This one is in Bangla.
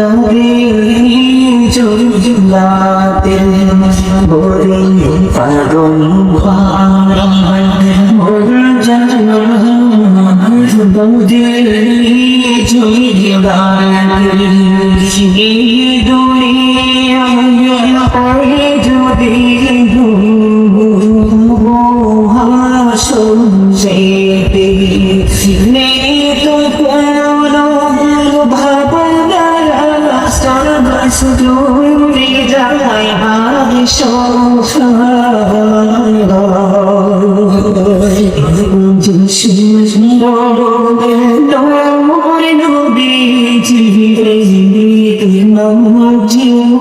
আমি জুলাতে বলে পাগল মোর জানা বৌদি জুলাতে দুনিয়া যদি হাসন যেতে সুদূরে যায় হায় সোহায় নবী জীবে জীবিত নম জীব